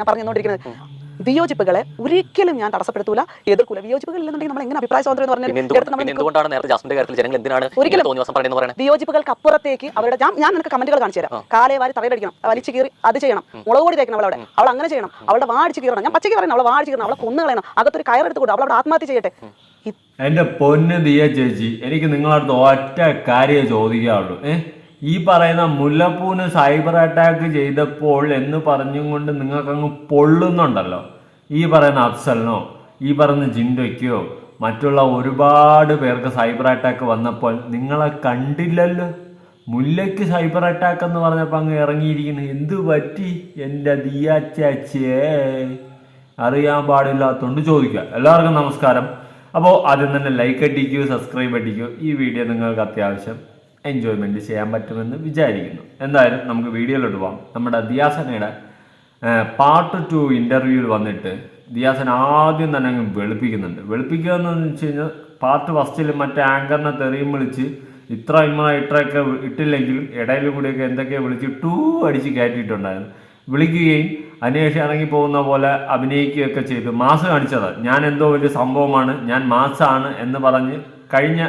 ഞാൻ പറഞ്ഞുകൊണ്ടിരിക്കുന്നത്. വിയോജിപ്പുകളെ ഒരിക്കലും ഞാൻ തടസ്സപ്പെടുത്തൂല. എതിർക്കൂല വിയോജിപ്പുകൾ ഇല്ലെന്നുണ്ടെങ്കിൽ നമ്മൾ എങ്ങനെ അഭിപ്രായ സ്വാതന്ത്ര്യം എന്ന് പറഞ്ഞാൽ വിയോജിപ്പുകൾക്ക് അപ്പുറത്തേക്ക് അവരുടെ ഞാൻ നിനക്ക് കമന്റുകൾ കാണിച്ചു തരാം. കാലേ വാരി തറയിലടിക്കണം വലിച്ചു കീറി അത് ചെയ്യണം. മുളക് പൊടി തേക്കണം അവളവിടെ. അവൾ അങ്ങനെ ചെയ്യണം. അവളുടെ വാടിച്ച് കീറണം. ഞാൻ പച്ചയ്ക്ക് പറയണം അവളെ വാടിച്ച് കീറണം. അവളെ കൊന്നു കളയണം. അകത്തൊരു കയറെടുത്ത് കൊടുക്കും അവിടെ ആത്മഹത്യ ചെയ്യട്ടെ. എന്റെ പൊന്ന് ദിയ ചേച്ചി എനിക്ക് നിങ്ങളടുത്ത് ഒറ്റ കാര്യം ചോദിക്കാറുള്ളൂ ഏ? ഈ പറയുന്ന മുല്ലപ്പൂന് സൈബർ അറ്റാക്ക് ചെയ്തപ്പോൾ എന്ന് പറഞ്ഞും കൊണ്ട് നിങ്ങൾക്കങ്ങ് പൊള്ളുന്നുണ്ടല്ലോ. ഈ പറയുന്ന അഫ്സലിനോ ഈ പറയുന്ന ജിൻഡയ്ക്കോ മറ്റുള്ള ഒരുപാട് പേർക്ക് സൈബർ അറ്റാക്ക് വന്നപ്പോൾ നിങ്ങളെ കണ്ടില്ലല്ലോ? മുല്ലയ്ക്ക് സൈബർ അറ്റാക്ക് എന്ന് പറഞ്ഞപ്പോൾ അങ്ങ് ഇറങ്ങിയിരിക്കുന്നു. എന്ത് പറ്റി? എന്റെ ദിയ അറിയാൻ പാടില്ലാത്തതുകൊണ്ട് ചോദിക്കുക. എല്ലാവർക്കും നമസ്കാരം. അപ്പോൾ ആദ്യം തന്നെ ലൈക്ക് അടിക്കൂ സബ്സ്ക്രൈബ് അടിക്കൂ. ഈ വീഡിയോ നിങ്ങൾക്ക് അത്യാവശ്യം എൻജോയ്മെന്റ് ചെയ്യാൻ പറ്റുമെന്ന് വിചാരിക്കുന്നു. എന്തായാലും നമുക്ക് വീഡിയോയിലോട്ട് പോകാം നമ്മുടെ ദിയാസനയുടെ പാർട്ട് ടു ഇന്റർവ്യൂവിൽ വന്നിട്ട് ദിയാസൻ ആദ്യം തന്നെ അങ്ങ് വെളുപ്പിക്കുന്നുണ്ട്. വെളുപ്പിക്കുക എന്ന് വെച്ച് കഴിഞ്ഞാൽ പാർട്ട് ഫസ്റ്റിൽ മറ്റേ ആങ്കറിനെ തെറിയും വിളിച്ച് ഇത്ര ഇമ്മ ഇത്രയൊക്കെ ഇട്ടില്ലെങ്കിലും ഇടയിൽ കൂടിയൊക്കെ എന്തൊക്കെയോ വിളിച്ച് ടൂ അടിച്ച് കയറ്റിയിട്ടുണ്ടായിരുന്നു. വിളിക്കുകയും അന്വേഷിച്ച് ഇറങ്ങി പോകുന്ന പോലെ അഭിനയിക്കുകയൊക്കെ ചെയ്തു. മാസ് കാണിച്ചത്. ഞാൻ എന്തോ വലിയ സംഭവമാണ് ഞാൻ മാസാണ് എന്ന് പറഞ്ഞ് കഴിഞ്ഞ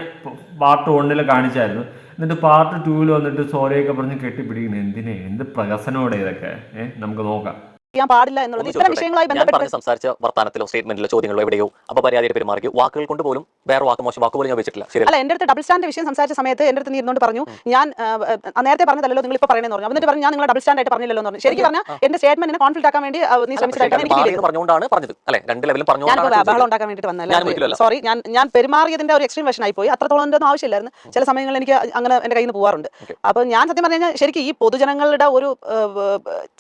പാർട്ട് ഒന്നിൽ കാണിച്ചായിരുന്നു. എന്നിട്ട് പാർട്ട് ടൂവിൽ വന്നിട്ട് സോറിയൊക്കെ പറഞ്ഞ് കെട്ടിപ്പിടിക്കുന്നത് എന്തിനെ? എന്ത് പ്രഹസനോടെ ഇതൊക്കെ? ഏഹ് നമുക്ക് നോക്കാം. ചെയ്യാൻ പാടില്ല എന്നുള്ളത് ഇത്തരം? ബന്ധപ്പെട്ട് സംസാരിച്ച വർത്തമാനത്തിലോ സ്റ്റേറ്റ്മെന്റിലോ ചോദ്യങ്ങളോ എവിടെയോ അപമര്യാദയിൽ പെരുമാറിയോ വാക്കുകൾ കൊണ്ട് പോലും വേറെ വാക്ക് മോശം വാക്ക് പോലും ഞാൻ വെച്ചിട്ടില്ല ശരി അല്ല എന്റെ അടുത്ത് ഡബിൾ സ്റ്റാൻഡ് വിഷയം സംസാരിച്ച സമയത്ത് എന്റെ അടുത്ത് നീ ഇരുന്നോണ്ട് പറഞ്ഞു ഞാൻ നേരത്തെ പറഞ്ഞതല്ലോ നിങ്ങൾ ഇപ്പൊ പറയുന്നത് പറഞ്ഞു. എന്നിട്ട് പറഞ്ഞു ഞാൻ നിങ്ങൾ ഡബിൾ സ്റ്റാൻഡ് ആയിട്ട് പറഞ്ഞില്ലല്ലോ എന്ന് പറഞ്ഞു ശരിക്കും പറഞ്ഞാൽ എന്റെ സ്റ്റേറ്റ്മെന്റിനെ കോൺഫ്ലിക്ട് ആക്കാൻ വേണ്ടി നീ ശ്രമിച്ചതായിട്ട്. പറഞ്ഞുകൊണ്ടാണ് പറഞ്ഞത്. അല്ലെ രണ്ട് ലെവലും പറഞ്ഞു ഞാൻ ബഹളം. ഉണ്ടാക്കാൻ വേണ്ടിട്ട് ഞാൻ വന്നല്ല സോറി ഞാൻ ഞാൻ പെരുമാറിയതിന്റെ ഒരു എക്സ്ട്രീം വെഷൻ ആയി പോയി. അത്രത്തോളം ഒന്നും ആവശ്യമില്ലായിരുന്നു. ചില സമയങ്ങളിൽ എനിക്ക് അങ്ങനെ എന്റെ കയ്യിൽ നിന്ന് പോകാറുണ്ട് അപ്പൊ ഞാൻ സത്യം പറഞ്ഞു കഴിഞ്ഞാൽ ശരിക്കും ഈ പൊതുജനങ്ങളുടെ ഒരു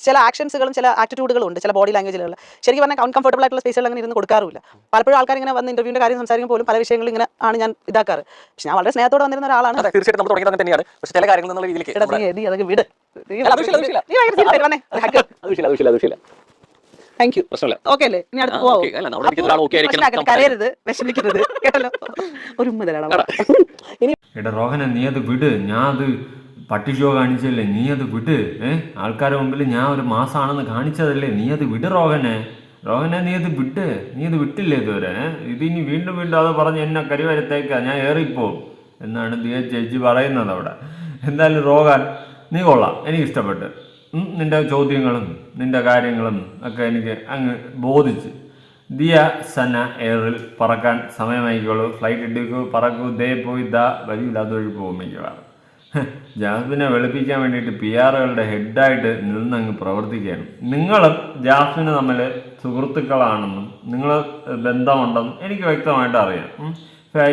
ചില ആക്ഷൻസുകളും ചില ആറ്റിറ്റ്യൂഡുകളും ഉണ്ട് ചില ബോഡി ലാംഗ്വേജുകൾ ശരിക്കും പറഞ്ഞാൽ അൺകംഫർട്ടബിൾ ആയിട്ടുള്ള സ്പേസുകൾ അങ്ങനെ ഇരുന്ന് കൊടുക്കാറില്ല പലപ്പോഴും ആൾക്കാർ ഇങ്ങനെ വന്ന് ഇന്റർവ്യൂവിന്റെ കാര്യം സംസാരിക്കുമ്പോൾ പോലും പല വിഷയങ്ങളും ഇങ്ങനെ ആണ് ഞാൻ ഇതാക്കാറ്. പക്ഷെ ഞാൻ വളരെ സ്നേഹത്തോടെ വന്നിരുന്ന ഒരാളാണ്. അതെ തീർച്ചയായിട്ടും നമ്മൾ തുടങ്ങിയത് അങ്ങനെ തന്നെയാണ്. പക്ഷെ ചില കാര്യങ്ങൾ എന്നുള്ള രീതിയിലേക്ക് എടാ, നീ നീ അതൊക്കെ വിട്. നീ അല്ല. പ്രശ്നമില്ല? ഇനി അടുത്ത് കരയരുത്. വിഷമിക്കരുത്. കേട്ടല്ലോ? ഒരു ഇനി എടാ റോഹന നീ അത് വിട്. ഞാൻ അത് പട്ടി ഷോ കാണിച്ചല്ലേ നീ അത് വിട്. ഏഹ് ആൾക്കാരുടെ മുമ്പിൽ ഞാൻ ഒരു മാസമാണെന്ന് കാണിച്ചതല്ലേ? നീ അത് വിട് റോഹനെ. റോഹനെ നീ അത് വിട്ട് നീ അത് വിട്ടില്ലേ ഇതുവരെ? ഇത് ഇനി വീണ്ടും വീണ്ടും അത് പറഞ്ഞ് എന്നെ കരിവരത്തേക്കാ ഞാൻ ഏറിപ്പോവും എന്നാണ് ദിയ ചേച്ചി പറയുന്നത് അവിടെ. എന്തായാലും രോഗൻ നീ കൊള്ളാം എനിക്ക് ഇഷ്ടപ്പെട്ട്. നിന്റെ ചോദ്യങ്ങളും നിന്റെ കാര്യങ്ങളും ഒക്കെ എനിക്ക് അങ്ങ് ബോധിച്ച്. ദിയ സന എയറിൽ പറക്കാൻ സമയമായിക്കോളൂ. ഫ്ലൈറ്റ് എടുക്കൂ പറക്കൂ ദേ പോയി ദാ വരിയില്ല അതുവഴി പോകും മിക്കവാറും. ജാസ്മിനെ വെളുപ്പിക്കാൻ വേണ്ടിയിട്ട് പി ആറുകളുടെ ഹെഡായിട്ട് നിന്നങ്ങ് പ്രവർത്തിക്കുകയാണ്. നിങ്ങളും ജാസ്മിനെ തമ്മിൽ സുഹൃത്തുക്കളാണെന്നും നിങ്ങൾ ബന്ധമുണ്ടെന്നും എനിക്ക് വ്യക്തമായിട്ട് അറിയാം.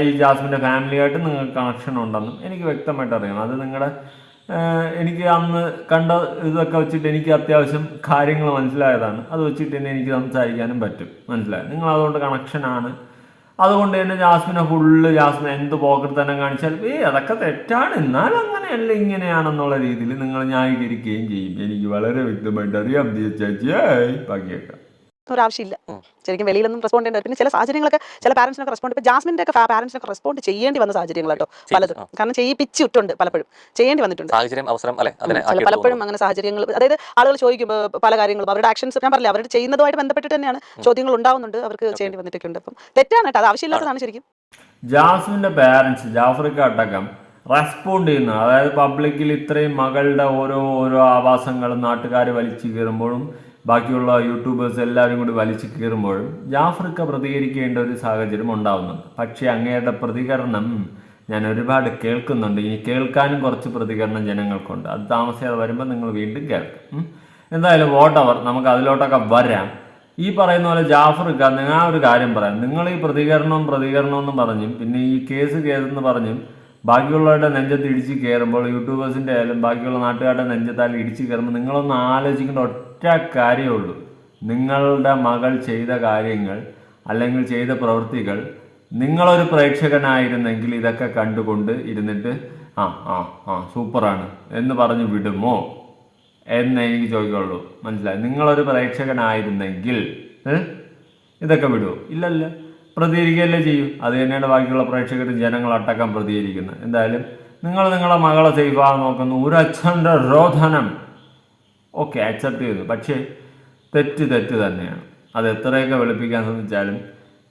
ഈ ജാസ്മിന്റെ ഫാമിലിയായിട്ട് നിങ്ങൾക്ക് കണക്ഷൻ ഉണ്ടെന്നും എനിക്ക് വ്യക്തമായിട്ട് അറിയാം അത് നിങ്ങളുടെ എനിക്ക് അന്ന് കണ്ട ഇതൊക്കെ വെച്ചിട്ട് എനിക്ക് അത്യാവശ്യം കാര്യങ്ങൾ മനസ്സിലായതാണ്. അത് വെച്ചിട്ട് തന്നെ എനിക്ക് സംസാരിക്കാനും പറ്റും. മനസ്സിലായി? നിങ്ങൾ അതുകൊണ്ട് കണക്ഷനാണ് അതുകൊണ്ട് തന്നെ ജാസ്മിനെ ഫുള്ള് ജാസ്മിൻ എന്ത് പോക്കറ്റ് തന്നെ കാണിച്ചാൽ ഏയ് അതൊക്കെ തെറ്റാണ്. എന്നാലും അങ്ങനെയല്ല ഇങ്ങനെയാണെന്നുള്ള രീതിയിൽ നിങ്ങൾ ന്യായീകരിക്കുകയും ചെയ്യും. എനിക്ക് വളരെ വ്യക്തമായിട്ട് അറിയാം ബാക്കിയൊക്കെ ഒരു ആവശ്യമില്ല ശരിക്കും വെളിയിലൊന്നും റെസ്പോണ്ട് ചെയ്യേണ്ട. പിന്നെ ചില സാഹചര്യങ്ങളൊക്കെ ചില പാരന്റ്സിനൊക്കെ റെസ്പോണ്ട് ഇപ്പൊ ജാസ്മിന്റെ ഒക്കെ പാരന്റ്സിനൊക്കെ റെസ്പോണ്ട് ചെയ്യേണ്ടി വന്ന സാഹചര്യങ്ങൾ കേട്ടോ പലതും. കാരണം ചെയ്യിപ്പിച്ചിട്ടുണ്ട് പലപ്പോഴും. ചെയ്യേണ്ടി വന്നിട്ടുണ്ട്. സാഹചര്യം അവസരം അല്ലെ? അതിനെ പലപ്പോഴും അങ്ങനെ സാഹചര്യങ്ങൾ അതായത് ആളുകൾ ചോദിക്കും പല കാര്യങ്ങളും അവരുടെ ആക്ഷൻസ് ഞാൻ പറഞ്ഞില്ല അവരുടെ ചെയ്യുന്നതുമായിട്ട് ബന്ധപ്പെട്ടിട്ട് തന്നെയാണ് ചോദ്യങ്ങൾ ഉണ്ടാവുന്നുണ്ട് അവർക്ക് ചെയ്യേണ്ടി വന്നിട്ടൊക്കെ ഉണ്ട് അപ്പം തെറ്റാണ് കേട്ടോ അത് ആവശ്യമില്ലാത്തതാണ് ശരിക്കും. ജാസ്മിന്റെ പാരന്റ്സ് ജാഫ്രിക്ക അടക്കം റെസ്പോണ്ട് ചെയ്യുന്ന അതായത് പബ്ലിക്കിൽ ഇത്രയും മകളുടെ ഓരോ ഓരോ ആവാസങ്ങളും നാട്ടുകാർ വലിച്ചു കയറുമ്പോഴും ബാക്കിയുള്ള യൂട്യൂബേഴ്സ് എല്ലാവരും കൂടി വലിച്ചു കയറുമ്പോഴും ജാഫർക്ക് പ്രതികരിക്കേണ്ട ഒരു സാഹചര്യം ഉണ്ടാവുന്നുണ്ട്. പക്ഷേ അങ്ങയുടെ പ്രതികരണം ഞാൻ ഒരുപാട് കേൾക്കുന്നുണ്ട്. ഇനി കേൾക്കാനും കുറച്ച് പ്രതികരണം ജനങ്ങൾക്കുണ്ട്. അത് താമസിയാതെ വരുമ്പോൾ നിങ്ങൾ വീണ്ടും കേൾക്കും. എന്തായാലും അവർ നമുക്ക് അതിലോട്ടൊക്കെ വരാം. ഈ പറയുന്ന പോലെ ജാഫർക്ക് ഞാൻ ഒരു കാര്യം പറയാം. നിങ്ങൾ ഈ പ്രതികരണവും പ്രതികരണം എന്ന് പറഞ്ഞും പിന്നെ ഈ കേസ് കേസെന്ന് പറഞ്ഞും ബാക്കിയുള്ളവരുടെ നെഞ്ചത്ത് ഇടിച്ച് കയറുമ്പോൾ യൂട്യൂബേഴ്സിന്റെ ആയാലും ബാക്കിയുള്ള നാട്ടുകാരുടെ നെഞ്ചത്തായാലും ഇടിച്ച് കയറുമ്പോൾ നിങ്ങളൊന്ന് ആലോചിക്കേണ്ട ഒറ്റ കാര്യമേ ഉള്ളൂ. നിങ്ങളുടെ മകൾ ചെയ്ത കാര്യങ്ങൾ അല്ലെങ്കിൽ ചെയ്ത പ്രവൃത്തികൾ നിങ്ങളൊരു പ്രേക്ഷകനായിരുന്നെങ്കിൽ ഇതൊക്കെ കണ്ടുകൊണ്ട് ഇരുന്നിട്ട് ആ ആ ആ സൂപ്പറാണ് എന്ന് പറഞ്ഞ് വിടുമോ? എന്ന് എനിക്ക് ചോദിക്കുള്ളൂ മനസ്സിലായി? നിങ്ങളൊരു പ്രേക്ഷകനായിരുന്നെങ്കിൽ ഇതൊക്കെ വിടുമോ ഇല്ലല്ല. പ്രതികരിക്കുകയല്ലേ ചെയ്യും? അത് തന്നെയാണ് ബാക്കിയുള്ള പ്രേക്ഷകർ ജനങ്ങളടക്കം പ്രതികരിക്കുന്നത്. എന്തായാലും നിങ്ങൾ നിങ്ങളെ മകളെ സേഫാകാൻ നോക്കുന്നു ഒരു അച്ഛന്റെ രോധനം. ഓക്കെ അക്സെപ്റ്റ് ചെയ്തു. പക്ഷേ തെറ്റ് തെറ്റ് തന്നെയാണ്. അത് എത്രയൊക്കെ വെളുപ്പിക്കാൻ ശ്രമിച്ചാലും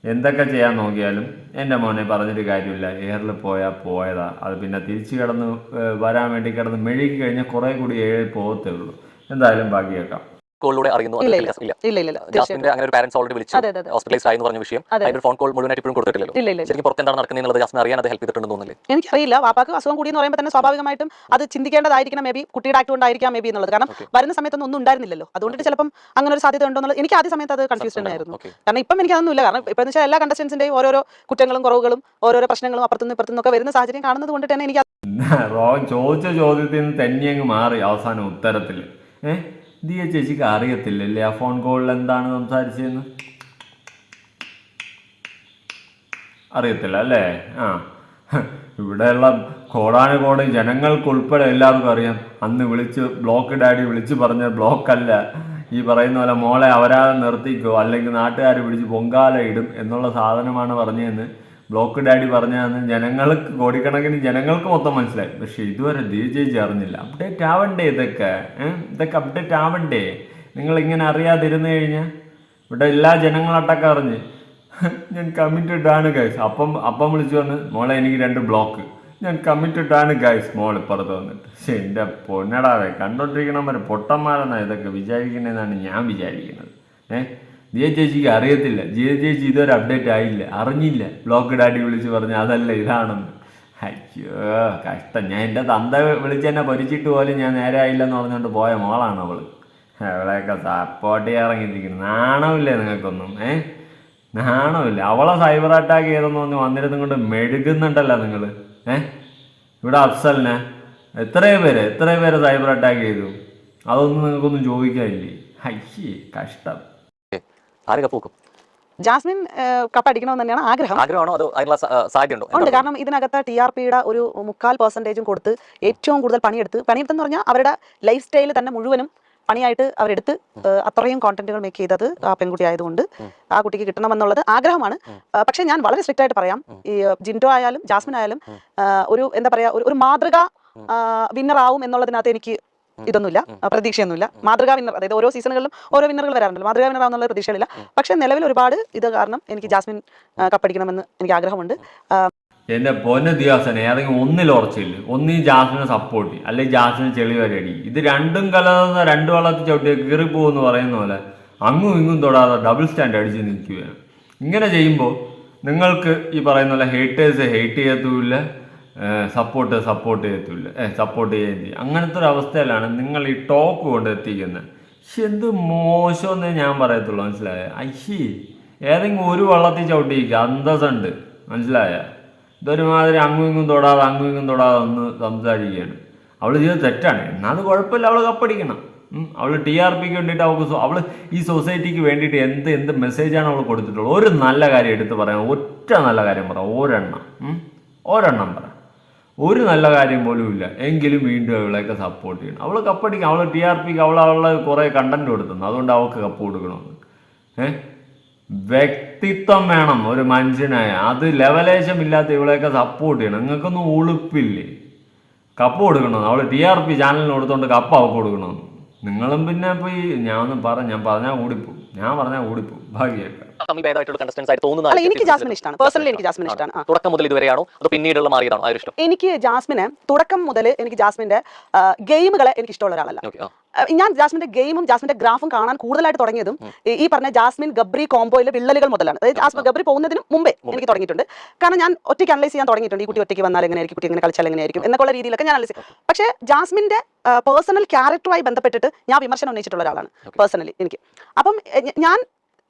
എന്തൊക്കെ ചെയ്യാൻ നോക്കിയാലും എന്റെ മോനെ പറഞ്ഞിട്ട് കാര്യമില്ല. എയറിൽ പോയാൽ പോയതാ. അത് പിന്നെ തിരിച്ചു കിടന്ന് വരാൻ വേണ്ടി കിടന്ന് മെഴുകി കഴിഞ്ഞാൽ കുറേ കൂടി ഏഴ് പോകത്തേ ഉള്ളൂ. എന്തായാലും ബാക്കി കേൾക്കാം കോളിലൂടെ അറിയുന്നു. ജാസ്മിന്റെ അങ്ങനെ ഒരു പാരന്റ്സ് ഓൾറെഡി വിളിച്ചു. അതെ, അതെ, അതെ. ഹോസ്പിറ്റലൈസ് ആയി എന്ന് പറഞ്ഞ വിഷയം. അതെ. അതിന്റെ ഫോൺ കോൾ മുഴുവനായിട്ട് ഇപ്പോഴും കൊടുത്തിട്ടില്ലല്ലോ? ശരിക്കും പുറത്ത് എന്താണ് നടക്കുന്നത് ജാസ്മിൻ അറിയാൻ അത് ഹെൽപ്പ് ചെയ്തിട്ടുണ്ടെന്ന് തോന്നുന്നില്ലേ? എനിക്കറിയില്ല. വാപ്പാക്ക് അസുഖം കൂടി എന്ന് പറയുമ്പോൾ തന്നെ സ്വാഭാവികമായിട്ടും അത് ചിന്തിക്കേണ്ടതായിരിക്കണം. മേ ബി കുട്ടിയുടെ ആക്ട് കൊണ്ടായിരിക്കാം മേ ബി എന്നുള്ളത്. കാരണം വരുന്ന സമയത്തൊന്നും ഒന്നും ഉണ്ടായിരുന്നില്ലല്ലോ. അതുകൊണ്ടിട്ട് ചിലപ്പം അങ്ങനെ ഒരു സാധ്യത ഉണ്ടോ എന്നുള്ളത് എനിക്ക് ആദ്യ സമയത്ത് അത് കൺഫ്യൂഷൻ ആയിരുന്നു കാരണം ഇപ്പം എനിക്ക് അതൊന്നുമില്ല കാരണം ഇപ്പം എന്ന് വെച്ചാൽ എല്ലാ കണ്ടസ്റ്റൻസിന്റെയും ഓരോരോ കുറ്റങ്ങളും കുറവുകളും ഓരോരോ പ്രശ്നങ്ങളും അപ്പുറത്തുനിന്ന് ഇപ്പുറത്തുനിന്നൊക്കെ വരുന്ന സാഹചര്യം കാണുന്നത് കൊണ്ട് തന്നെ എനിക്ക് ചോദിച്ച ചോദ്യത്തിൽ നിന്ന് തന്നെ അങ്ങ് മാറി അവസാന ഉത്തരത്തിൽ ഏ? ദിയ ചേച്ചിക്ക് അറിയത്തില്ലല്ലേ? ആ ഫോൺ കോളിൽ എന്താണ് സംസാരിച്ചതെന്ന് അറിയത്തില്ല അല്ലേ ആ. ഇവിടെയുള്ള കോടാനുകോടി ജനങ്ങൾക്കുൾപ്പെടെ എല്ലാവർക്കും അറിയാം. അന്ന് വിളിച്ച് ബ്ലോക്ക് ഡാഡി വിളിച്ച് പറഞ്ഞ ബ്ലോക്കല്ല. ഈ പറയുന്ന പോലെ മോളെ അവരാതെ നിർത്തിക്കോ അല്ലെങ്കിൽ നാട്ടുകാർ പിടിച്ച് പൊങ്കാല ഇടും എന്നുള്ള സാധനമാണ് പറഞ്ഞതെന്ന് ബ്ലോക്ക് ഡാഡി പറഞ്ഞതെന്ന് ജനങ്ങൾക്ക് കോടിക്കണക്കിന് ജനങ്ങൾക്ക് മൊത്തം മനസ്സിലായി. പക്ഷെ ഇതുവരെ ഡി ജെ ജി അറിഞ്ഞില്ല. അപ്ഡേറ്റ് ആവണ്ടേ ഇതൊക്കെ? ഇതൊക്കെ അപ്ഡേറ്റ് ആവണ്ടേ? നിങ്ങൾ ഇങ്ങനെ അറിയാതിരുന്നു കഴിഞ്ഞാൽ ഇവിടെ എല്ലാ ജനങ്ങളട്ടൊക്കെ അറിഞ്ഞ്. ഞാൻ കമ്മിറ്റഡ് ആണ് ഗൈസ് അപ്പം അപ്പം വിളിച്ചു വന്ന് മോളെ എനിക്ക് രണ്ട് ബ്ലോക്ക്. ഞാൻ കമ്മിറ്റഡ് ആണ് ഗൈസ് മോൾ ഇപ്പുറത്ത് വന്നിട്ട്. പക്ഷെ എന്റെ പൊന്നടാവേ കണ്ടോണ്ടിരിക്കണവരെ പൊട്ടന്മാരെന്നാണ് ഇതൊക്കെ വിചാരിക്കുന്നതെന്നാണ് ഞാൻ വിചാരിക്കുന്നത്. ഏഹ് ജിയ ചേച്ചിക്ക് അറിയത്തില്ല. ജിയ ചേച്ചി ഇതൊരു അപ്ഡേറ്റ് ആയില്ല. അറിഞ്ഞില്ല. ബ്ലോക്ക് ഡാഡി വിളിച്ച് പറഞ്ഞ് അതല്ല ഇതാണെന്ന്. അയ്യോ കഷ്ടം. ഞാൻ എന്റെ തന്ത വിളിച്ച് എന്നെ പൊരിച്ചിട്ട് പോലും ഞാൻ നേരെ ആയില്ലെന്ന് പറഞ്ഞുകൊണ്ട് പോയ മോളാണ് അവൾ. അവളെയൊക്കെ സപ്പോർട്ട് ചെയ്യാൻ ഇറങ്ങിയിരിക്കുന്നു നാണമില്ലേ നിങ്ങൾക്കൊന്നും ഏ? നാണമില്ല? അവളെ സൈബർ അറ്റാക്ക് ചെയ്തെന്ന് പറഞ്ഞ് വന്നിരുന്നും കൊണ്ട് മെഴുകുന്നുണ്ടല്ലോ നിങ്ങൾ ഏ? ഇവിടെ അഫ്സലിനെ. എത്രയോ പേര് എത്രയോ പേര് സൈബർ അറ്റാക്ക് ചെയ്തു. അതൊന്നും നിങ്ങൾക്കൊന്നും ചോദിക്കാനില്ലേ? അയ്യേ കഷ്ടം. ആര് കപ്പ് വെക്കും ജാസ്മിൻ കപ്പടിക്കണമെന്ന് തന്നെയാണ് ആഗ്രഹം. ആഗ്രഹമാണോ? അതോ അതിനുള്ള സ- ആ, സാധ്യത ഉണ്ടോ. കാരണം ഇതിനകത്ത് ടി ആർ പിയുടെ ഒരു മുക്കാൽ പെർസെന്റേജും കൊടുത്ത് ഏറ്റവും കൂടുതൽ പണിയെടുത്ത് പണിയെടുത്തെന്ന് പറഞ്ഞാൽ അവരുടെ ലൈഫ് സ്റ്റൈൽ തന്നെ മുഴുവനും പണിയായിട്ട് അവരെടുത്ത് അത്രയും കോണ്ടന്റുകൾ മേക്ക് ചെയ്തത് ആ പെൺകുട്ടി ആയതുകൊണ്ട് ആ കുട്ടിക്ക് കിട്ടണമെന്നുള്ളത് ആഗ്രഹമാണ്. പക്ഷെ ഞാൻ വളരെ സ്ട്രിക്റ്റ് ആയിട്ട് പറയാം. ഈ ജിൻഡോ ആയാലും ജാസ്മിൻ ആയാലും ഒരു എന്താ പറയാ ഒരു- ഒരു മാതൃക വിന്നർ ആവും എന്നുള്ളതിനകത്ത് എനിക്ക് ഇതൊന്നുമില്ല പ്രതീക്ഷയൊന്നുമില്ല. മാതൃകാ വിന്നർ അതായത് ഓരോ സീസണുകളിലും ഓരോ വിന്നറുകൾ വരാറുണ്ടല്ലോ. മാതൃകാ വിന്നർ ആവുന്നുള്ള പ്രതീക്ഷകളില്ല. പക്ഷെ നിലവിൽ ഒരുപാട് ഇത് കാരണം എനിക്ക് ജാസ്മിൻ കപ്പടിക്കണമെന്ന് എനിക്ക് ആഗ്രഹമുണ്ട്. എന്റെ പൊന്ന ദിയാസൻ ഏതെങ്കിലും ഒന്നിൽ ഉറച്ചില്ല. ഒന്നീ ജാസ്മിനെ സപ്പോർട്ട് ചെയ്യും. അല്ലെങ്കിൽ ജാസ്മിനെ ചെളി വരെ അടി ഇത് രണ്ടും കലർന്ന രണ്ട് വള്ളത്തിൽ ചവിട്ടി കീറിപ്പോന്ന് പറയുന്ന പോലെ അങ്ങും ഇങ്ങും തൊടാതെ ഡബിൾ സ്റ്റാൻഡ് അടിച്ച് നിൽക്കുകയാണ്. ഇങ്ങനെ ചെയ്യുമ്പോൾ നിങ്ങൾക്ക് ഈ പറയുന്ന പോലെ ഹേറ്റേഴ്സ് ഹേറ്റ് ചെയ്യത്തുമില്ല. സപ്പോർട്ട് സപ്പോർട്ട് ചെയ്യത്തില്ല. സപ്പോർട്ട് ചെയ്യുകയും ചെയ്യും. അങ്ങനത്തെ ഒരു അവസ്ഥയിലാണ് നിങ്ങൾ ഈ ടോക്ക് കൊണ്ട് എത്തിക്കുന്നത്. പക്ഷെ എന്ത് മോശമെന്നേ ഞാൻ പറയത്തുള്ളൂ. മനസ്സിലായ? അയ്യേ ഏതെങ്കിലും ഒരു വള്ളത്തിൽ ചവിട്ടിയിരിക്കുക. അന്തസ്സുണ്ട്. മനസ്സിലായ? ഇതൊരുമാതിരി അങ്ങും ഇങ്ങും തൊടാതെ അങ്ങും ഇങ്ങും തൊടാതെ ഒന്ന് സംസാരിക്കുകയാണ്. അവൾ ചെയ്ത് തെറ്റാണ്. എന്നാൽ അത് കുഴപ്പമില്ല. അവൾ കപ്പടിക്കണം. അവൾ ടി ആർ പിക്ക് വേണ്ടിയിട്ട് അവൾക്ക് അവൾ ഈ സൊസൈറ്റിക്ക് വേണ്ടിയിട്ട് എന്ത് എന്ത് മെസ്സേജാണ് അവൾ കൊടുത്തിട്ടുള്ളത്? ഒരു നല്ല കാര്യം എടുത്ത് പറയാം. ഒറ്റ നല്ല കാര്യം പറയാം. ഒരെണ്ണം. ഒരെണ്ണം പറ ഒരു നല്ല കാര്യം പോലും ഇല്ല. എങ്കിലും വീണ്ടും അവളെയൊക്കെ സപ്പോർട്ട് ചെയ്യണം. അവൾ കപ്പടിക്കും അവൾ ടി ആർ പിക്ക് അവൾ അവളെ കുറേ കണ്ടന്റ് കൊടുത്തുന്നു അതുകൊണ്ട് അവൾക്ക് കപ്പ് കൊടുക്കണമെന്ന്. ഏഹ് വ്യക്തിത്വം വേണം ഒരു മനുഷ്യനായ. അത് ലെവലേശം ഇല്ലാത്ത ഇവളെയൊക്കെ സപ്പോർട്ട് ചെയ്യണം. നിങ്ങൾക്കൊന്നും ഉളുപ്പില്ലേ? കപ്പ് കൊടുക്കണം അവൾ ടി ആർ പി ചാനലിന് കൊടുത്തോണ്ട് കപ്പ് അവൾക്ക് കൊടുക്കണം നിങ്ങളും പിന്നെ ഇപ്പോൾ ഈ ഞാൻ ഒന്ന് പറ ഞാൻ പറഞ്ഞാൽ ഓടിപ്പോ ഞാൻ പറഞ്ഞാൽ ഓടിപ്പോ ഭാഗ്യമൊക്കെ തമ്മിൽ ഭേദമായിട്ടുള്ള കണ്ടസ്റ്റൻസ് ആയിട്ട് തോന്നുന്ന എനിക്ക് ജാസ്മിൻ ഇഷ്ടമാണ്. പേഴ്സണലി എനിക്ക് ജാസ്മിൻ. ഇഷ്ടമാണ് തുടക്കം മുതൽ ഇതുവരെയാണോ? അതോ പിന്നീടുള്ള മാറിയതാണോ? ആ ഇഷ്ടം? എനിക്ക് ജാസ്മിന് തുടക്കം മുതൽ എനിക്ക് ജാസ്മിന്റെ ഗെയിമുകളെ എനിക്ക് ഇഷ്ടമുള്ള ഒരാളല്ല. ഞാൻ ജാസ്മിന്റെ ഗെയിമും ജാസ്മിന്റെ ഗ്രാഫും കാണാൻ കൂടുതലായിട്ട് തുടങ്ങിയതും ഈ- പറഞ്ഞ ജാസ്മിൻ ഗബ്രി കോംബോയിലെ വിള്ളലുകൾ മുതലാണ്. അതായത് ജാസ്മിൻ ഗബ്രി പോകുന്നതിന് മുമ്പേ എനിക്ക് തുടങ്ങിയിട്ടുണ്ട്. കാരണം ഞാൻ ഒറ്റയ്ക്ക് അനലൈസ് ചെയ്യാൻ തുടങ്ങിയിട്ടുണ്ട്. ഈ കുട്ടി ഒറ്റയ്ക്ക് വന്നാൽ എങ്ങനെയായിരിക്കും? കുട്ടി എങ്ങനെ കളിച്ചാൽ എങ്ങനെയായിരിക്കും? എന്നൊക്കെയുള്ള രീതിയിലൊക്കെ ഞാൻ അനലൈസ് പക്ഷേ ജാസ്മിന്റെ പേഴ്സണൽ ക്യാരക്ടറുമായി ബന്ധപ്പെട്ടിട്ട് ഞാൻ വിമർശനം ഉന്നയിച്ചിട്ടുള്ള ഒരാളാണ്. പേഴ്സണലി എനിക്ക്. അപ്പം ഞാൻ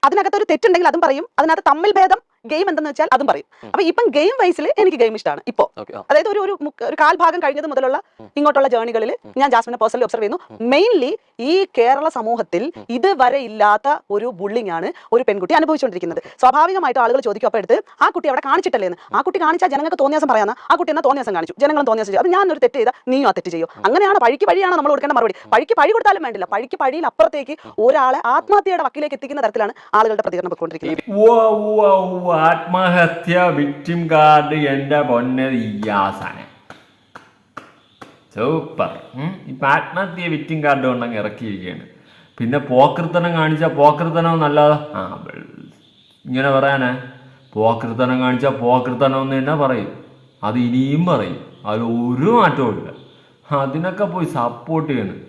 അതിനകത്ത് ഒരു തെറ്റുണ്ടെങ്കിൽ അതും പറയും. അതിനകത്ത് തമ്മിൽ ഭേദം ഗെയിം എന്തെന്ന് വെച്ചാൽ അതും പറയും. അപ്പൊ ഇപ്പം ഗെയിം വൈസിൽ എനിക്ക് ഗെയിം ഇഷ്ടമാണ് ഇപ്പോ അതായത് ഒരു ഒരു കാൽഭാഗം കഴിഞ്ഞത് മുതലുള്ള ഇങ്ങോട്ടുള്ള ജേണികളിൽ ഞാൻ ജാസ്മിനെ പേഴ്സണലി ഒബ്സർവ് ചെയ്യുന്നു. മെയിൻലി ഈ കേരള സമൂഹത്തിൽ ഇതുവരെ ഇല്ലാത്ത ഒരു ബുള്ളിംഗ് ആണ് ഒരു പെൺകുട്ടി അനുഭവിച്ചുകൊണ്ടിരിക്കുന്നത്. സ്വാഭാവികമായിട്ട് ആളുകൾ ചോദിക്കും അപ്പോൾ എടുത്ത് ആ കുട്ടി അവിടെ കാണിച്ചിട്ടല്ലേ എന്ന്? ആ കുട്ടി കാണിച്ചാൽ ജനങ്ങൾക്ക് തോന്നിയാസം പറയാന്ന ആ കുട്ടി എന്നാൽ തോന്നിയാസം കാണിച്ചു. ജനങ്ങളും തോന്നിയാസം ചെയ്യും അത് ഞാൻ ഒരു തെറ്റ് ചെയ്താൽ നീയും ആ തെറ്റ് ചെയ്യും? അങ്ങനെയാണ് പഴിക്ക് പഴിയാണ് നമ്മൾ കൊടുക്കേണ്ട മറുപടി? പഴിക്ക് പഴി കൊടുത്താലും വേണ്ടില്ല. പഴിക്ക് പഴിയിൽ അപ്പുറത്തേക്ക് ഒരാളെ ആത്മഹത്യയുടെ വക്കിലേക്ക് എത്തിക്കുന്ന തരത്തിലാണ് ആളുകളുടെ പ്രതികരണം പോയിക്കൊണ്ടിരിക്കുന്നത്. ആത്മഹത്യ വിക്ടിം കാർഡ് എന്റെ പൊന്നെ ഇയാസാനെ. സൂപ്പർ ഇപ്പം ആത്മഹത്യ വിക്ടിം കാർഡ് കൊണ്ടങ്ങ് ഇറക്കിയിരിക്കുകയാണ് പിന്നെ പോക്കൃത്തനം കാണിച്ചാൽ പോക്കൃത്തനം നല്ലതാ ആ ഇങ്ങനെ പറയാനേ. പോക്കൃത്തനം കാണിച്ചാൽ പോക്കൃത്തനം എന്ന് തന്നെ പറയും. അത് ഇനിയും പറയും. അതിൽ ഒരു മാറ്റവും ഇല്ല. അതിനൊക്കെ പോയി സപ്പോർട്ട് ചെയ്യണം.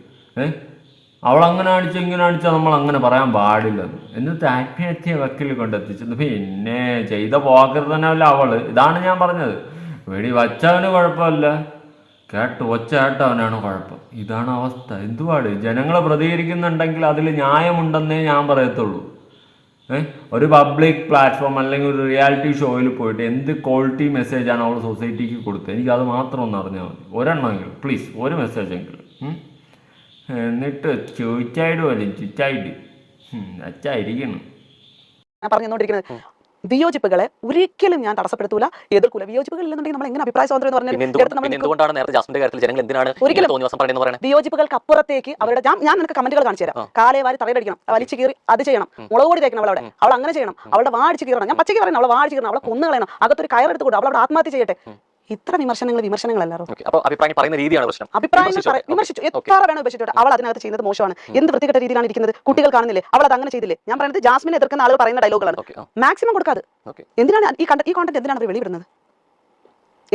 ഏ അങ്ങനെ കാണിച്ചാൽ ഇങ്ങനെ കാണിച്ചാൽ നമ്മൾ അങ്ങനെ പറയാൻ പാടില്ലെന്ന് എന്നിട്ട് ആത്മഹത്യ വക്കിൽ കൊണ്ടെത്തിച്ചത് പിന്നെ ചെയ്ത പോകരുത് തന്നെ അല്ല അവൾ. ഇതാണ് ഞാൻ പറഞ്ഞത്. വെടി വച്ചവന് കുഴപ്പമില്ല. കേട്ട് ഒച്ച കേട്ടവനാണ് കുഴപ്പം. ഇതാണ് അവസ്ഥ. എന്തുപാട് ജനങ്ങൾ പ്രതികരിക്കുന്നുണ്ടെങ്കിൽ അതിൽ ന്യായമുണ്ടെന്നേ ഞാൻ പറയത്തുള്ളൂ. ഒരു പബ്ലിക് പ്ലാറ്റ്ഫോം അല്ലെങ്കിൽ ഒരു റിയാലിറ്റി ഷോയിൽ പോയിട്ട് എന്ത് ക്വാളിറ്റി മെസ്സേജാണ് അവൾ സൊസൈറ്റിക്ക് കൊടുത്തത്? എനിക്കത് മാത്രം ഒന്ന് അറിഞ്ഞാൽ മതി. ഒരെണ്ണമെങ്കിലും. പ്ലീസ് ഒരു മെസ്സേജ് എങ്കിലും ഉം. എന്നിട്ട് ചോദിച്ചായിട്ട് പോലും ചുറ്റായിട്ട് അച്ചായിരിക്കണം. ഞാൻ പറഞ്ഞുകൊണ്ടിരിക്കുന്നത് വിയോജിപ്പുകളെ ഒരിക്കലും ഞാൻ തടസ്സപ്പെടുത്തൂല. എതിർക്കൂല വിയോജിപ്പുകൾ ഇല്ലെന്നുണ്ടെങ്കിൽ നമ്മൾ എങ്ങനെ അഭിപ്രായ സ്വാതന്ത്ര്യം. എന്തുകൊണ്ടാണ് നേരത്തെ ജാസ്മിന്റെ കാര്യത്തിൽ ജനങ്ങൾ എന്തിനാണ് ഒരിക്കലും. വിയോജിപ്പുകൾക്ക് അപ്പുറത്തേക്ക് അവരുടെ ഞാൻ ഞാൻ നിനക്ക് കമന്റുകൾ കാണിച്ചു തരാം. കാലേ വാരി തറയിലടിക്കണം വലിച്ചു കീറി അത് ചെയ്യണം. മുളക് കൂടി തേക്കണം അവളവിടെ. അവൾ അങ്ങനെ ചെയ്യണം. അവളുടെ വാടിച്ച് കീറണം. ഞാൻ പച്ചയ്ക്ക് പറയണം അവളെ വാടിച്ച് കീറണം. അവളെ കൊന്നു കളയണം അകത്തൊരു കയറെടുത്ത് അവളവിടെ ആത്മഹത്യ ചെയ്യട്ടെ. ഇത്ര വിമർശനങ്ങൾ വിമർശനങ്ങളല്ലോ അഭിപ്രായം പറയുന്ന രീതിയാണ് പ്രശ്നം. അഭിപ്രായങ്ങൾ വിമർശിച്ചു. എത്ര വേണം അവൾ അതിനകത്ത് ചെയ്യുന്നത് മോശമാണ്? എന്ത് വൃത്തികെട്ട രീതിയിലാണ് ഇരിക്കുന്നത്? കുട്ടികൾ കാണുന്നില്ലേ? അവൾ അത് അങ്ങനെ ചെയ്തില്ലേ? ഞാൻ പറയുന്നത് ജാസ്മിനെ എതിർക്കുന്ന ആൾ പറയുന്ന ഡയലോഗുകളാണ് ഓക്കെ മാക്സിമം കൊടുക്കാതെ. ഓക്കെ എന്തിനാണ് ഈ കണ്ട ഈ കോണ്ടന്റ് എന്തിനാണ് അവർ വെളിവിടുന്നത്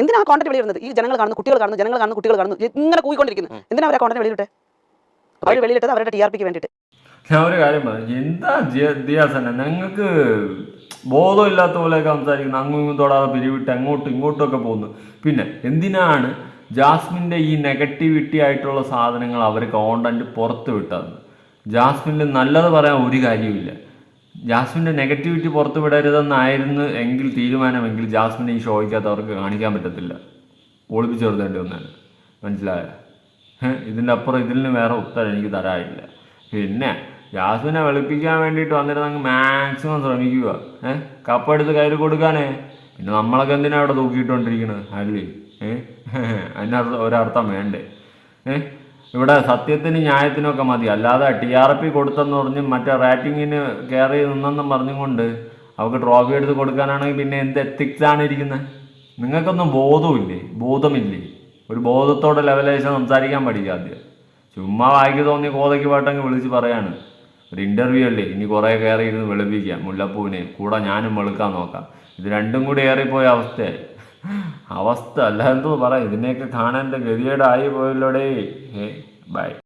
എന്തിനാണ് കോണ്ടന്റ് വെളിയിടുന്നത്? ഈ ജനങ്ങൾ കാണുന്നു കുട്ടികൾ കാണുന്നു ജനങ്ങൾ കാണുന്നു കുട്ടികൾ കാണുന്നു ഇങ്ങനെ കൂയിക്കൊണ്ടിരിക്കുന്നു എന്തിനാ അവരെ കോണ്ടന്റ് വെളിയിട്ടെ അവർ വെളിയിട്ടത് അവരുടെ ടി ആർ പിക്ക് വേണ്ടിയിട്ട്. ഞാൻ ഒരു കാര്യം പറഞ്ഞു. എന്താ ദിയാസന? നിങ്ങൾക്ക് ബോധമില്ലാത്ത പോലെയൊക്കെ സംസാരിക്കുന്നത് അങ്ങും ഇങ്ങും തൊടാതെ പിരിവിട്ട് അങ്ങോട്ടും ഇങ്ങോട്ടും ഒക്കെ പോകുന്നു. പിന്നെ എന്തിനാണ് ജാസ്മിന്റെ ഈ നെഗറ്റിവിറ്റി ആയിട്ടുള്ള സാധനങ്ങൾ അവർ കോണ്ടന്റ് പുറത്ത് വിട്ടത്? ജാസ്മിനിൽ നല്ലത് പറയാൻ ഒരു കാര്യമില്ല ജാസ്മിന്റെ നെഗറ്റിവിറ്റി പുറത്ത് വിടരുതെന്നായിരുന്നു എങ്കിൽ തീരുമാനമെങ്കിൽ ജാസ്മിനെ ഈ ഷോയ്ക്കകത്ത് അവർക്ക് കാണിക്കാൻ പറ്റത്തില്ല. ഒളിപ്പിച്ചു നിർത്തേണ്ടി വന്നാണ് മനസ്സിലായോ? ഇതിന്റെ അപ്പുറം ഇതിൽ വേറെ ഉത്തരം എനിക്ക് തരാനില്ല. പിന്നെ ജാസ്മിനെ വെളുപ്പിക്കാൻ വേണ്ടിയിട്ട് വന്നിരുന്നെങ്കിൽ മാക്സിമം ശ്രമിക്കുക. ഏഹ് കപ്പെടുത്ത് കയ്യിൽ കൊടുക്കാനേ. പിന്നെ നമ്മളൊക്കെ എന്തിനാണ് അവിടെ തൂക്കിയിട്ടുകൊണ്ടിരിക്കുന്നത് അല്ലേ? ഏഹ് അതിനർത്ഥം ഒരർത്ഥം വേണ്ടേ? ഏഹ് ഇവിടെ സത്യത്തിന് ന്യായത്തിനൊക്കെ മതി. അല്ലാതെ ടി ആർ പി കൊടുത്തെന്ന് പറഞ്ഞ് മറ്റേ റേറ്റിങ്ങിന് കയറി നിന്നെന്നും പറഞ്ഞുകൊണ്ട് അവർക്ക് ട്രോഫി എടുത്ത് കൊടുക്കാനാണെങ്കിൽ പിന്നെ എന്ത് എത്തിക്സ് ആണ് ഇരിക്കുന്നത് നിങ്ങൾക്കൊന്നും ബോധമില്ലേ ബോധമില്ലേ? ഒരു ബോധത്തോടെ ലെവലേശം സംസാരിക്കാൻ പഠിക്കുക ആദ്യം ചുമ്മാ വായിക്ക് തോന്നി കോതയ്ക്ക് പാട്ടങ്ങ് വിളിച്ച് പറയാണ്. ഒരു ഇന്റർവ്യൂ അല്ലേ? ഇനി കുറേ കയറി ഇരുന്ന് വെളുപ്പിക്കാം. മുല്ലപ്പൂവിനെ. കൂടെ ഞാനും വെളുക്കാൻ നോക്കാം. ഇത് രണ്ടും കൂടി ഏറിപ്പോയ അവസ്ഥയായി. അവസ്ഥ അല്ല എന്തോ പറയാം ഇതിനെയൊക്കെ കാണാൻ ഗതികേടായി പോയല്ലോടേ. ബൈ